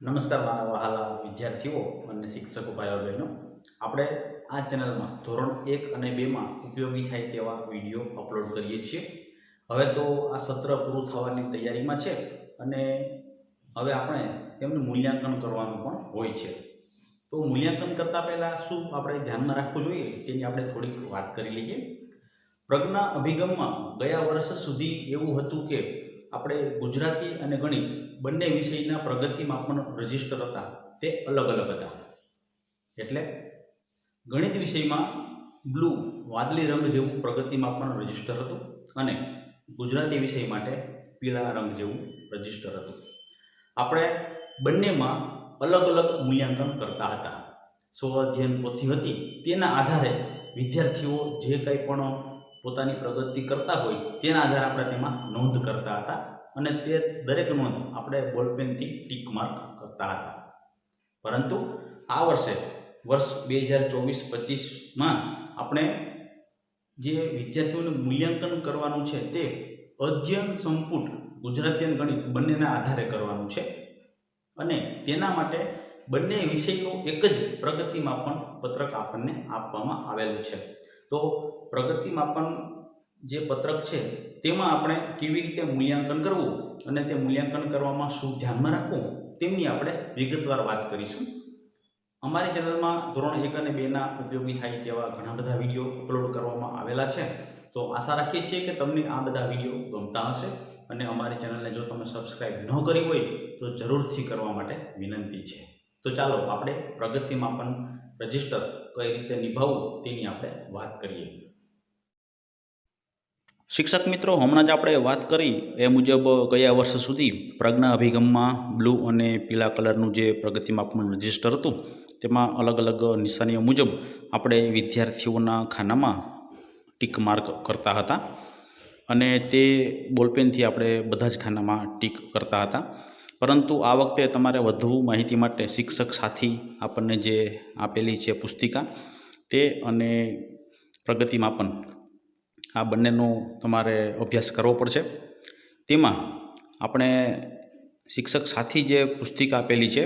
નમસ્કાર મારા વહાલા વિદ્યાર્થીઓ અને શિક્ષકો ભાઈઓ બહેનો. આપણે આ ચેનલમાં ધોરણ એક અને બેમાં ઉપયોગી થાય તેવા વીડિયો અપલોડ કરીએ છીએ. હવે તો આ સત્ર પૂરું થવાની તૈયારીમાં છે અને હવે આપણે તેમનું મૂલ્યાંકન કરવાનું પણ હોય છે. તો મૂલ્યાંકન કરતાં પહેલાં શું આપણે ધ્યાનમાં રાખવું જોઈએ તેની આપણે થોડીક વાત કરી લઈએ. પ્રજ્ઞા અભિગમમાં ગયા વર્ષ સુધી એવું હતું કે આપણે ગુજરાતી અને ગણિત બંને વિષયના પ્રગતિમાં પણ રજિસ્ટર હતા. તે અલગ અલગ હતા. એટલે ગણિત વિષયમાં બ્લુ વાદળી રંગ જેવું પ્રગતિમાં પણ રજિસ્ટર હતું અને ગુજરાતી વિષય માટે પીળા રંગ જેવું રજિસ્ટર હતું. આપણે બંનેમાં અલગ અલગ મૂલ્યાંકન કરતા હતા. સ્વઅધ્યયન પોથી હતી. તેના આધારે વિદ્યાર્થીઓ જે કંઈ પણ પોતાની પ્રગતિ કરતા હોય તેના આધારે આપણે તેમાં નોંધ કરતા હતા. અને તે દરેક નોંધ આપણે બોલપેનથી ટીક માર્ક કરતા હતા. પરંતુ આ વર્ષે, વર્ષ બે હજાર ચોવીસ પચીસમાં આપણે જે વિદ્યાર્થીઓને મૂલ્યાંકન કરવાનું છે તે અધ્યયન સંપુટ ગુજરાતી ગણિત બંનેના આધારે કરવાનું છે અને તેના માટે બંને વિષયનો એક જ પ્રગતિ માપન પત્રક આપણને આપવામાં આવેલું છે. તો પ્રગતિ માપન જે પત્રક છે, તેમાં આપણે કેવી રીતે મૂલ્યાંકન કરવું અને તે મૂલ્યાંકન કરવામાં શું ધ્યાનમાં રાખવું, તેમની આપણે વિગતવાર વાત કરીશું. અમારી ચેનલમાં ધોરણ એક અને બેના ઉપયોગી થાય તેવા ઘણા બધા વીડિયો અપલોડ કરવામાં આવેલા છે. તો આશા રાખીએ છીએ કે તમને આ બધા વીડિયો ગમતા હશે અને અમારી ચેનલને જો તમે સબસ્ક્રાઈબ ન કરી હોય, તો જરૂરથી કરવા માટે વિનંતી છે. તો ચાલો આપણે પ્રગતિ માપન રજિસ્ટર કઈ રીતે નિભાવવું તેની આપણે વાત કરીએ. શિક્ષક મિત્રો, હમણાં જ આપણે વાત કરી એ મુજબ ગયા વર્ષ સુધી પ્રજ્ઞા અભિગમમાં બ્લુ અને પીળા કલરનું જે પ્રગતિ માપનું રજિસ્ટર હતું, તેમાં અલગ અલગ નિશાનીઓ મુજબ આપણે વિદ્યાર્થીઓના ખાનામાં ટીક માર્ક કરતા હતા અને તે બોલપેનથી આપણે બધા જ ખાનામાં ટીક કરતા હતા. પરંતુ આ વખતે તમારે વધુ માહિતી માટે શિક્ષક સાથી આપણને જે આપેલી છે પુસ્તિકા, તે અને પ્રગતિ માપન આ બંનેનો તમારે અભ્યાસ કરવો પડશે. તેમાં આપણે શિક્ષક સાથી જે પુસ્તિકા આપેલી છે,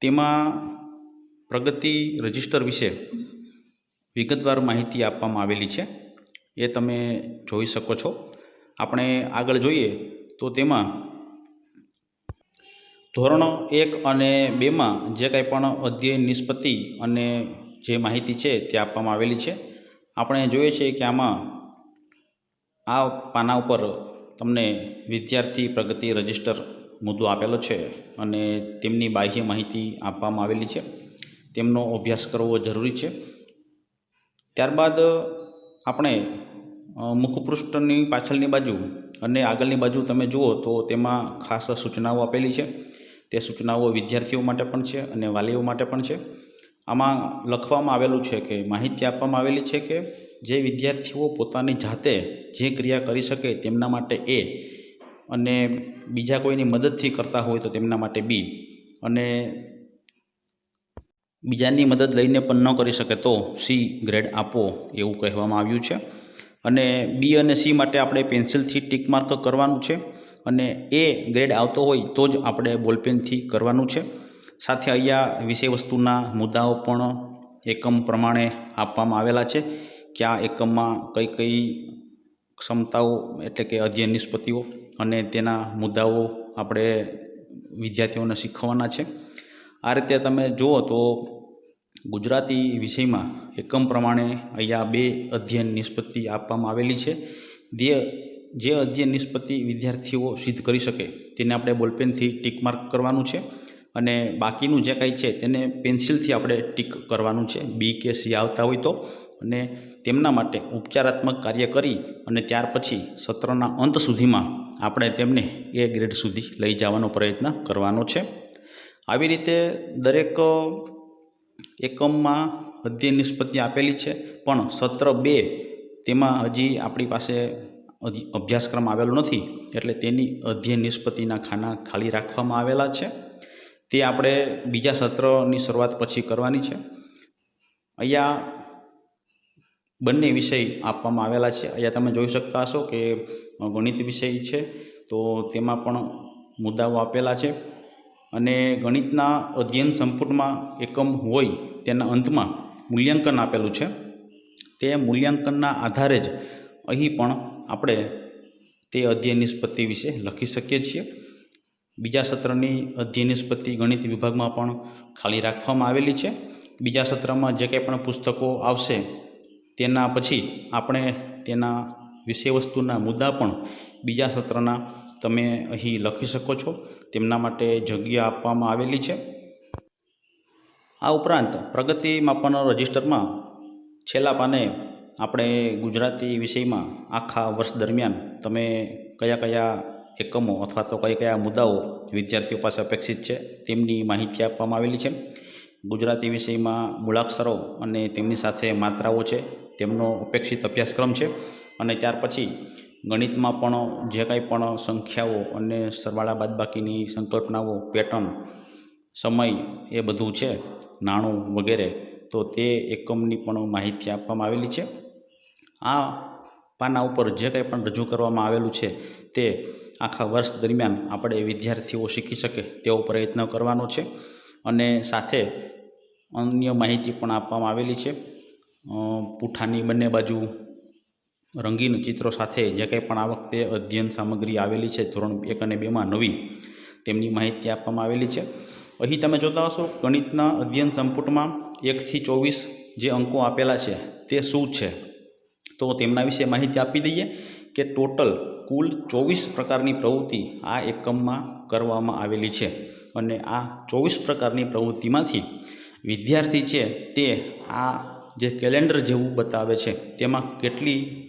તેમાં પ્રગતિ રજિસ્ટર વિશે વિગતવાર માહિતી આપવામાં આવેલી છે. એ તમે જોઈ શકો છો. આપણે આગળ જોઈએ તો તેમાં ધોરણ એક અને બેમાં જે કંઈ પણ અધ્યયન નિષ્પત્તિ અને જે માહિતી છે તે આપવામાં આવેલી છે. આપણે જોઈએ છીએ કે આમાં આ પાના ઉપર તમને વિદ્યાર્થી પ્રગતિ રજિસ્ટર મુદ્દો આપેલો છે અને તેમની બાહ્ય માહિતી આપવામાં આવેલી છે. તેમનો અભ્યાસ કરવો જરૂરી છે. ત્યારબાદ આપણે મુખપૃષ્ઠની પાછળની બાજુ અને આગળની બાજુ તમે જુઓ તો તેમાં ખાસ સૂચનાઓ આપેલી છે. તે સૂચનાઓ વિદ્યાર્થીઓ માટે પણ છે અને વાલીઓ માટે પણ છે. આમાં લખવામાં આવેલું છે કે માહિતી આપવામાં આવેલી છે કે જે વિદ્યાર્થીઓ પોતાની જાતે જે ક્રિયા કરી શકે તેમના માટે એ અને બીજા કોઈની મદદથી કરતા હોય તો તેમના માટે બી. અને બીજાની મદદ લઈને પણ ન કરી શકે તો સી ગ્રેડ આપો એવું કહેવામાં આવ્યું છે. અને બી અને સી માટે આપણે પેન્સિલથી ટીક માર્ક કરવાનું છે અને એ ગ્રેડ આવતો હોય તો જ આપણે બોલપેનથી કરવાનું છે. સાથે અહીંયા વિષય વસ્તુના મુદ્દાઓ પણ એકમ પ્રમાણે આપવામાં આવેલા છે. કે આ એકમમાં કઈ કઈ ક્ષમતાઓ એટલે કે અધ્યયન નિષ્પત્તિઓ અને તેના મુદ્દાઓ આપણે વિદ્યાર્થીઓને શીખવાના છે. આ રીતે તમે જુઓ તો ગુજરાતી વિષયમાં એકમ પ્રમાણે અહીંયા બે અધ્યયન નિષ્પત્તિ આપવામાં આવેલી છે. જે જે અધ્યયન નિષ્પત્તિ વિદ્યાર્થીઓ સિદ્ધ કરી શકે તેને આપણે બોલપેનથી ટીક માર્ક કરવાનું છે. અને બાકીનું જે કાંઈ છે તેને પેન્સિલથી આપણે ટીક કરવાનું છે. બી કે સી આવતા હોય તો. અને તેમના માટે ઉપચારાત્મક કાર્ય કરી અને ત્યાર પછી સત્રના અંત સુધીમાં આપણે તેમને એ ગ્રેડ સુધી લઈ જવાનો પ્રયત્ન કરવાનો છે. આવી રીતે દરેક એકમમાં અધ્યયન નિષ્પત્તિ આપેલી છે. પણ સત્ર બે તેમાં હજી આપણી પાસે અભ્યાસક્રમ આવેલો નથી. એટલે તેની અધ્યયન નિષ્પત્તિના ખાના ખાલી રાખવામાં આવેલા છે. તે આપણે બીજા સત્રની શરૂઆત પછી કરવાની છે. અહીંયા બંને વિષય આપવામાં આવેલા છે. અહીંયા તમે જોઈ શકતા હશો કે ગણિત વિષય છે, તો તેમાં પણ મુદ્દાઓ આપેલા છે. અને ગણિતના અધ્યયન સંપૂર્ણમાં એકમ હોય તેના અંતમાં મૂલ્યાંકન આપેલું છે. તે મૂલ્યાંકનના આધારે જ અહીં પણ આપણે તે અધ્યયન નિષ્પત્તિ વિશે લખી શકીએ છીએ. બીજા સત્રની અધ્યયન નિષ્પત્તિ ગણિત વિભાગમાં પણ ખાલી રાખવામાં આવેલી છે. બીજા સત્રમાં જે કંઈ પણ પુસ્તકો આવશે, તેના પછી આપણે તેના વિષયવસ્તુના મુદ્દા પણ બીજા સત્રના તમે અહીં લખી શકો છો. તેમના માટે જગ્યા આપવામાં આવેલી છે. આ ઉપરાંત પ્રગતિ માપવાના રજિસ્ટરમાં છેલ્લા પાને આપણે ગુજરાતી વિષયમાં આખા વર્ષ દરમિયાન તમે કયા કયા એકમો અથવા તો કઈ કયા મુદ્દાઓ વિદ્યાર્થીઓ પાસે અપેક્ષિત છે તેમની માહિતી આપવામાં આવેલી છે. ગુજરાતી વિષયમાં મૂળાક્ષરો અને તેમની સાથે માત્રાઓ છે, તેમનો અપેક્ષિત અભ્યાસક્રમ છે અને ત્યાર પછી ગણિતમાં પણ જે કાંઈ પણ સંખ્યાઓ અને સરવાળા બાદબાકીની સંકલ્પનાઓ, પેટર્ન, સમય એ બધું છે, નાણું વગેરે, તો તે એકમની પણ માહિતી આપવામાં આવેલી છે. આ પાના ઉપર જે કંઈ પણ રજૂ કરવામાં આવેલું છે તે આખા વર્ષ દરમિયાન આપણે વિદ્યાર્થીઓ શીખી શકે તેવો પ્રયત્ન કરવાનો છે. અને સાથે અન્ય માહિતી પણ આપવામાં આવેલી છે. પૂઠાની બંને બાજુ રંગીન ચિત્રો સાથે જે કંઈ પણ આ વખતે અધ્યયન સામગ્રી આવેલી છે, ધોરણ એક અને બેમાં નવી, તેમની માહિતી આપવામાં આવેલી છે. અહીં તમે જોતા હશો ગણિતના અધ્યયન સંપુટમાં એકથી ચોવીસ જે અંકો આપેલા છે તે શું છે? તો તેમના વિશે માહિતી આપી દઈએ કે ટોટલ કુલ ચોવીસ પ્રકારની પ્રવૃત્તિ આ એકમમાં કરવામાં આવેલી છે. અને આ ચોવીસ પ્રકારની પ્રવૃત્તિમાંથી વિદ્યાર્થી છે તે આ જે કેલેન્ડર જેવું બતાવે છે તેમાં કેટલી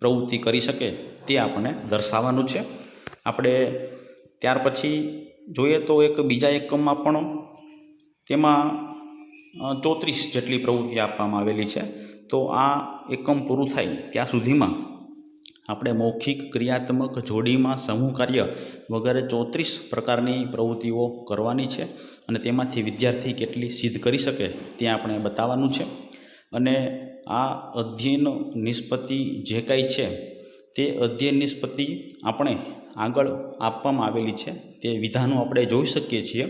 પ્રવૃત્તિ કરી શકે તે આપણે દર્શાવવાનું છે. આપણે ત્યાર પછી જોઈએ તો એક બીજા એકમમાં પણ તેમાં ચોત્રીસ જેટલી પ્રવૃત્તિ આપવામાં આવેલી છે. તો આ એકમ પૂરું થાય ત્યાં સુધીમાં આપણે મૌખિક ક્રિયાત્મક જોડીમાં સમૂહ કાર્ય વગેરે ચોત્રીસ પ્રકારની પ્રવૃત્તિઓ કરવાની છે અને તેમાંથી વિદ્યાર્થી કેટલી સિદ્ધ કરી શકે તે આપણે બતાવવાનું છે. અને આ અધ્યયન નિષ્પત્તિ જે કાંઈ છે તે અધ્યયન નિષ્પત્તિ આપણે આગળ આપવામાં આવેલી છે. તે વિધાનો આપણે જોઈ શકીએ છીએ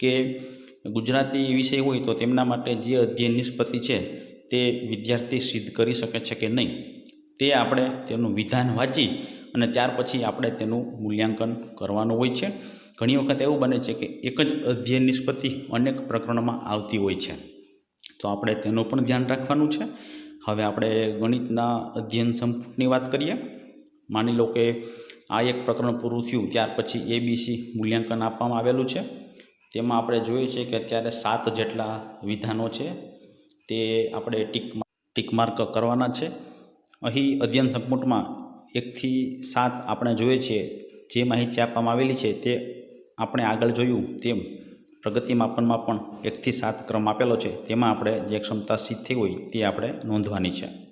કે ગુજરાતી વિષય હોય તો તેમના માટે જે અધ્યયન નિષ્પત્તિ છે તે વિદ્યાર્થી સિદ્ધ કરી શકે છે કે નહીં. તે આપણે તેનું વિધાન વાંચી અને ત્યાર પછી આપણે તેનું મૂલ્યાંકન કરવાનું હોય છે. ઘણી વખત એવું બને છે કે એક જ અધ્યયન નિષ્પત્તિ અનેક પ્રકરણમાં આવતી હોય છે. તો આપણે તેનું પણ ધ્યાન રાખવાનું છે. હવે આપણે ગણિતના અધ્યયન સંપુટની વાત કરીએ. માની લો કે આ એક પ્રકરણ પૂરું થયું, ત્યાર પછી એબીસી મૂલ્યાંકન આપવામાં આવેલું છે. તેમાં આપણે જોઈએ છીએ કે અત્યારે સાત જેટલા વિધાનો છે. તે આપણે ટીક ટીક માર્ક કરવાના છે. અહીં અધ્યયન સંપુટમાં એકથી સાત આપણે જોઈએ છીએ. જે માહિતી આપવામાં આવેલી છે તે આપણે આગળ જોયું તેમ પ્રગતિ માપનમાં પણ એકથી સાત ક્રમ આપેલો છે. તેમાં આપણે જે ક્ષમતા થઈ હોય તે આપણે નોંધવાની છે.